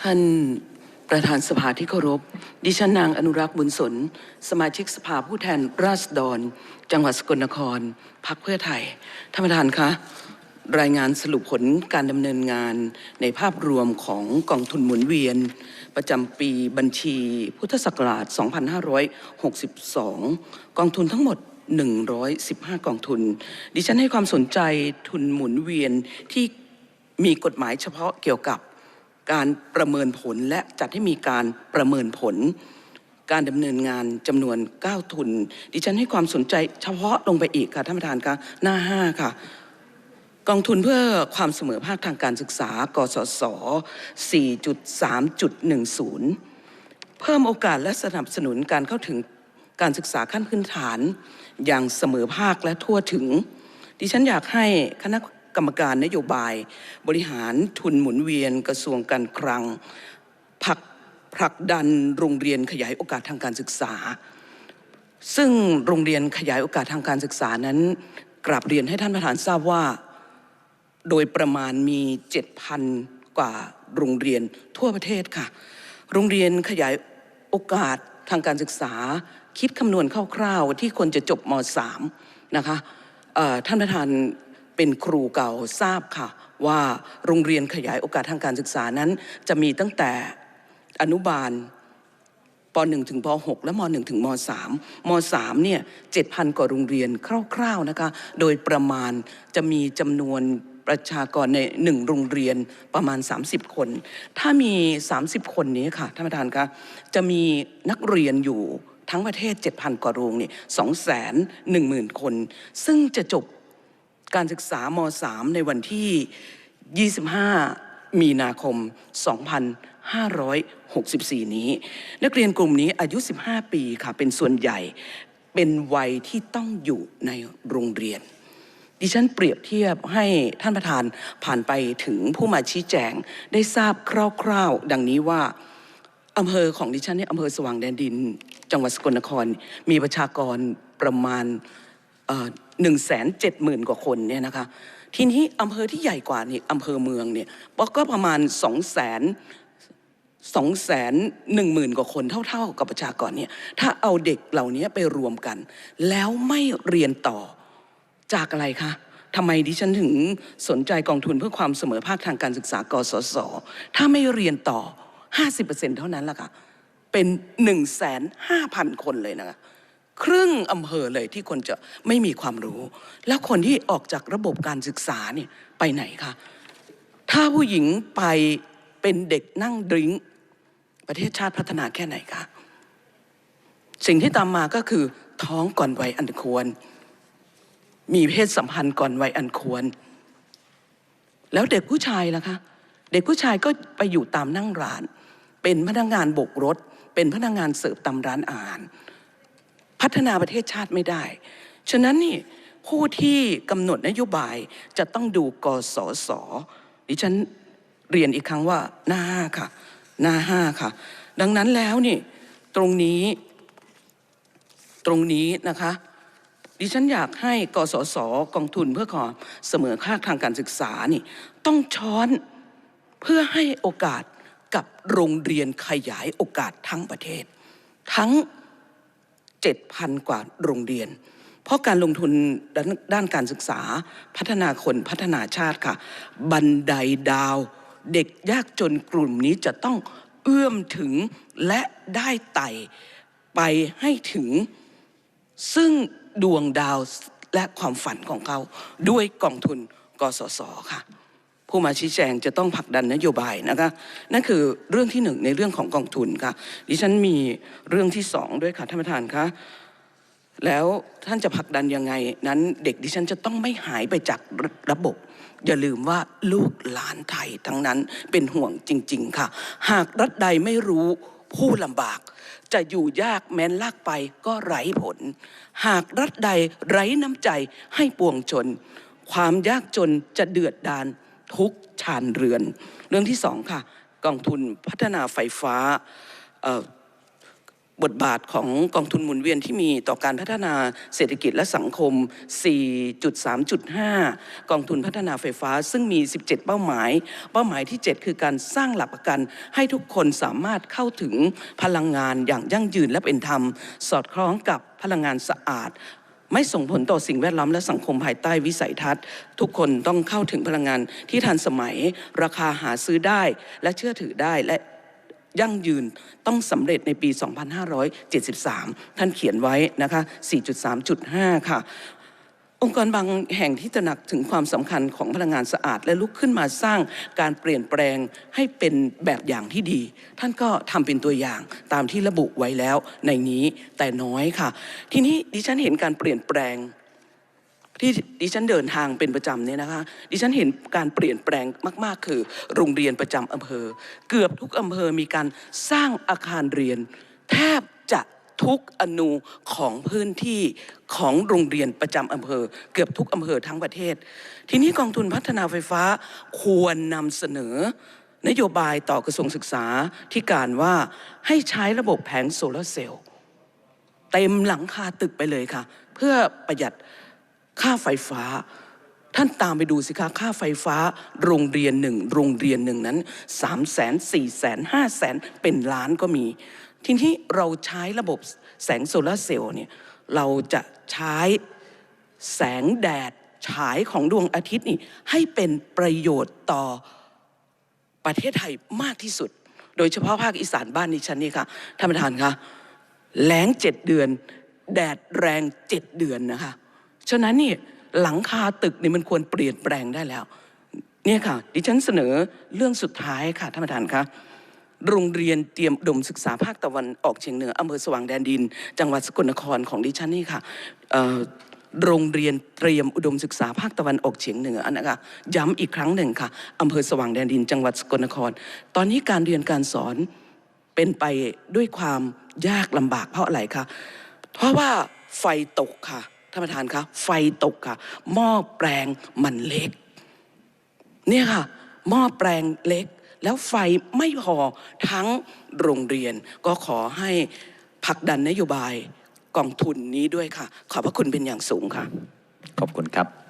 ท่านประธานสภาที่เคารพ ดิฉันนางอนุรักษ์บุญสน สมาชิกสภาผู้แทนราษฎร จังหวัดสกลนครพักเพื่อไทย ท่านประธานคะ รายงานสรุปผลการดำเนินงานในภาพรวมของกองทุนหมุนเวียน ประจำปีบัญชีพุทธศักราช 2562 กองทุนทั้งหมด115 กองทุน ดิฉันให้ความสนใจทุนหมุนเวียนที่มีกฎหมายเฉพาะเกี่ยวกับ การประเมินผลและจัดให้มีการประเมินผล การดำเนินงานจำนวน 9 ทุน ดิฉันให้ความสนใจเฉพาะลงไปอีกค่ะท่านประธานคะหน้า 5 ค่ะ กองทุนเพื่อความเสมอภาคทางการศึกษา กสศ4.3.10 เพิ่มโอกาสและสนับสนุนการเข้าถึงการศึกษาขั้นพื้นฐานอย่างเสมอภาคและทั่วถึง ดิฉันอยากให้คณะ กรรมการนโยบาย บริหารทุนหมุนเวียนกระทรวงการคลังผักผลักดันโรงเรียนขยายโอกาสทางการศึกษา ซึ่งโรงเรียนขยายโอกาสทางการศึกษานั้นกราบเรียนให้ท่านประธานทราบว่า โดยประมาณมี 7,000 กว่าโรงเรียนทั่วประเทศค่ะ โรงเรียนขยายโอกาสทางการศึกษา คิดคำนวณคร่าวๆที่คนจะจบม .3 นะคะท่านประธาน เป็นครูเก่าทราบค่ะ ว่าโรงเรียนขยายโอกาสทางการศึกษานั้น จะมีตั้งแต่อนุบาลป .1 ถึงป .6 และม .1 ถึงม .3 ม .3 เนี่ย7,000 กว่าโรงเรียนคร่าวๆนะคะโดยประมาณจะมีจำนวนประชากรในหนึ่งโรงเรียนประมาณ 30 คน ถ้ามี 30 คนนี้ค่ะท่านประธานคะจะมีนักเรียนอยู่ทั้งประเทศ 7,000 กว่าโรงเนี่ย210,000 คน ซึ่งจะจบ การศึกษาม3ในวันที่ 25 มีนาคม 2564 นี้ นักเรียนกลุ่มนี้อายุ 15 ปีค่ะ เป็นส่วนใหญ่เป็นวัยที่ต้องอยู่ในโรงเรียน ดิฉันเปรียบเทียบให้ท่านประธานผ่านไปถึงผู้มาชี้แจงได้ทราบคร่าวๆ ดังนี้ว่าอำเภอของดิฉันเนี่ยอำเภอสว่างแดนดิน จังหวัดสกลนคร มีประชากรประมาณ หนึ่งแสนเจ็ดหมื่นกว่าคนเนี่ยนะคะทีนี้อำเภอที่ใหญ่กว่านี่อำเภอเมืองเนี่ยก็ประมาณสองแสนสองแสนหนึ่งหมื่นกว่าคนเท่า ๆ กับประชากรเนี่ยถ้าเอาเด็กเหล่านี้ไปรวมกัน แล้วไม่เรียนต่อจากอะไรคะทำไมดิฉันถึงสนใจกองทุนเพื่อความเสมอภาคทางการศึกษากสศถ้าไม่เรียนต่อ 50%เท่านั้นล่ะค่ะเป็น 1 5 0 0 0 คนเลยนะคะ ครึ่งอำเภอเลยที่คนจะไม่มีความรู้ แล้วคนที่ออกจากระบบการศึกษาเนี่ยไปไหนคะถ้าผู้หญิงไปเป็นเด็กนั่งดริ้งประเทศชาติพัฒนาแค่ไหนคะสิ่งที่ตามมาก็คือท้องก่อนวัยอันควร มีเพศสัมพันธ์ก่อนวัยอันควร แล้วเด็กผู้ชายล่ะคะเด็กผู้ชายก็ไปอยู่ตามนั่งร้าน เป็นพนักงานโบกรถ เป็นพนักงานเสิร์ฟตามร้านอาหาร พัฒนาประเทศชาติไม่ได้ ฉะนั้นนี่ผู้ที่กำหนดนโยบายจะต้องดูกสศดิฉันเรียนอีกครั้งว่าหน้าห้าค่ะ หน้าห้าค่ะ ดังนั้นแล้วนี่ตรงนี้ตรงนี้นะคะ ดิฉันอยากให้กสศกองทุนเพื่อขอเสมอค่าทางการศึกษานี่ ต้องช้อนเพื่อให้โอกาสกับโรงเรียนขยายโอกาสทั้งประเทศ ทั้ง 7,000 กว่าโรงเรียน เพราะการลงทุนด้านด้านการศึกษาพัฒนาคนพัฒนาชาติค่ะ บันไดดาว เด็กยากจนกลุ่มนี้จะต้องเอื้อมถึงและได้ไต่ไปให้ถึง ซึ่งดวงดาวและความฝันของเขาด้วยกองทุนกสศค่ะ ผู้มาชี้แจงจะต้องผลักดันนโยบายนะคะนั่นคือเรื่องที่หนึ่งในเรื่องของกองทุนค่ะดิฉันมีเรื่องที่สองด้วยค่ะท่านประธานคะแล้วท่านจะผลักดันยังไงนั้นเด็กดิฉันจะต้องไม่หายไปจากระบบ อย่าลืมว่าลูกหลานไทยทั้งนั้นเป็นห่วงจริง ๆ ค่ะ หากรัฐใดไม่รู้ผู้ลำบาก จะอยู่ยากแม้นลากไปก็ไร้ผล หากรัฐใดไร้น้ำใจให้ปวงชน ความยากจนจะเดือดดาน ทุกชานเรือน เรื่องที่สองค่ะกองทุนพัฒนาไฟฟ้าบทบาทของกองทุนหมุนเวียนที่มีต่อการพัฒนาเศรษฐกิจและสังคม 4.3.5 กองทุนพัฒนาไฟฟ้าซึ่งมี 17 เป้าหมาย เป้าหมายที่ 7 คือการสร้างหลักประกัน ให้ทุกคนสามารถเข้าถึงพลังงานอย่างยั่งยืนและเป็นธรรม สอดคล้องกับพลังงานสะอาด ไม่ส่งผลต่อสิ่งแวดล้อมและสังคมภายใต้วิสัยทัศน์ ทุกคนต้องเข้าถึงพลังงานที่ทันสมัย ราคาหาซื้อได้และเชื่อถือได้และยั่งยืนต้องสำเร็จในปี 2573 ท่านเขียนไว้นะคะ 4.3.5 ค่ะ ค์กรบางแห่งที่ตระหนักถึงความสำคัญของพลังงานสะอาด และลุกขึ้นมาสร้างการเปลี่ยนแปลงให้เป็นแบบอย่างที่ดี ท่านก็ทำเป็นตัวอย่างตามที่ระบุไว้แล้วในนี้แต่น้อยค่ะ ทีนี้ดิฉันเห็นการเปลี่ยนแปลงที่ดิฉันเดินทางเป็นประจำเนี่ยนะคะ ดิฉันเห็นการเปลี่ยนแปลงมาก ๆ คือ โรงเรียนประจำอำเภอ เกือบทุกอำเภอมีการสร้างอาคารเรียน แทบจะ ทุกอนูของพื้นที่ของโรงเรียนประจำอำเภอ เกือบทุกอำเภอทั้งประเทศ ทีนี้กองทุนพัฒนาไฟฟ้าควรนำเสนอนโยบายต่อกระทรวงศึกษาที่การว่าให้ใช้ระบบแผงโซลาร์เซลล์เต็มหลังคาตึกไปเลยค่ะ เพื่อประหยัดค่าไฟฟ้า ท่านตามไปดูสิคะค่าไฟฟ้าโรงเรียนหนึ่งโรงเรียนหนึ่งนั้น3 0 0แสนสี่แสนห้าแสนเป็นล้านก็มี ทีนี้เราใช้ระบบแสงโซลาร์เซลล์เนี่ยเราจะใช้แสงแดดฉายของดวงอาทิตย์นี่ให้เป็นประโยชน์ต่อประเทศไทยมากที่สุด โดยเฉพาะภาคอีสานบ้านดิฉันนี่ค่ะท่านประธานคะแล้งเจ็ดเดือน แดดแรงเจ็ดเดือนนะคะฉะนั้นนี่หลังคาตึกนี่มันควรเปลี่ยนแปลงได้แล้ว เนี่ยค่ะ ดิฉันเสนอเรื่องสุดท้ายค่ะท่านประธานคะ โรงเรียนเตรียมอุดมศึกษาภาคตะวันออกเฉียงเหนืออำเภอสว่างแดนดิน จังหวัดสกลนครของดิฉันนี่ค่ะโรงเรียนเตรียมอุดมศึกษาภาคตะวันออกเฉียงเหนือนะคะย้ำอีกครั้งหนึ่งค่ะอำเภอสว่างแดนดิน จังหวัดสกลนคร ตอนนี้การเรียนการสอนเป็นไปด้วยความยากลำบากเพราะอะไรคะเพราะว่าไฟตกค่ะท่านประธานคะไฟตกค่ะหม้อแปลงมันเล็ก เนี่ยค่ะหม้อแปลงเล็ก แล้วไฟไม่พอทั้งโรงเรียน ก็ขอให้ผลักดันนโยบายกองทุนนี้ด้วยค่ะ ขอบพระคุณเป็นอย่างสูงค่ะ ขอบคุณครับ